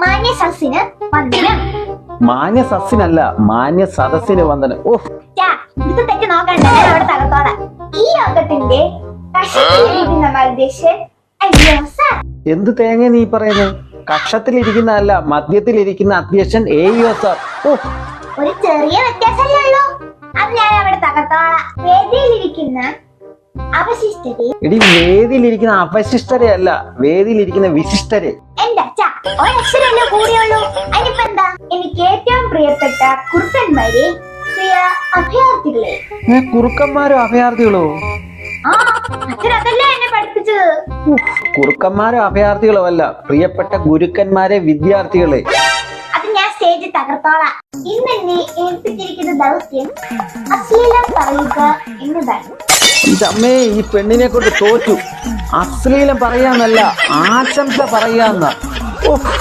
മാന്യ സസിന് വന്ദനം. മാന്യ സസ്സിനല്ല മാന്യ സദസ്സിന് വന്ദനം. ഓഹ്. ഇത് തെറ്റ് നോക്കണ്ട ഞാൻ അവിടെ തകർത്തോളാം. ഈ യോഗത്തിന്റെ കഷത്തിലിരിക്കുന്ന മധ്യക്ഷൻ അയ്യോ സാർ. എന്ത് തേങ്ങ നീ പറയുന്നത് കക്ഷത്തിലിരിക്കുന്ന അല്ല മധ്യത്തിലിരിക്കുന്ന അധ്യക്ഷൻ എ യു എസ് ആർ ഒരു ചെറിയ വ്യത്യാസമല്ലേ അത് ഞാൻ അവിടെ തകർത്തോളാം. വേദിയിലിരിക്കുന്ന അവശിഷ്ടരെ. എടി വേദിയിലിരിക്കുന്ന അവശിഷ്ടരെ അല്ല വേദിയിലിരിക്കുന്ന വിശിഷ്ടരെ. ഒരക്ഷരല്ലേ കൂടിയുള്ളൂ. അതിനിപ്പോ എന്താ? എനിക്ക് ഏറ്റവും പ്രിയപ്പെട്ട കുറുക്കന്മാരെ പ്രിയ അഭയാർത്ഥികളെ. ഏ, കുറുക്കന്മാരോ അഭയാർത്ഥികളോ? ആ അച്ഛൻ അതല്ലേ എന്നെ പഠിപ്പിച്ചത്. ഉഫ്, കുറുക്കന്മാരോ അഭയാർത്ഥികളോ അല്ല പ്രിയപ്പെട്ട ഗുരുക്കന്മാരെ വിദ്യാർത്ഥികളെ. അത് ഞാൻ സ്റ്റേജിൽ തകർത്തോളാം. ഇന്ന് എന്നെ ഏൽപ്പിച്ചിരിക്കുന്ന ദൗത്യം അശ്ലീലം പറയുക എന്നതാണ്. ഇതമ്മേ ഈ പെണ്ണിനെ കൊണ്ട് തോറ്റു. അശ്ലീലം പറയാന്നല്ല ആശംസ പറയാന്ന. ഉഫ്.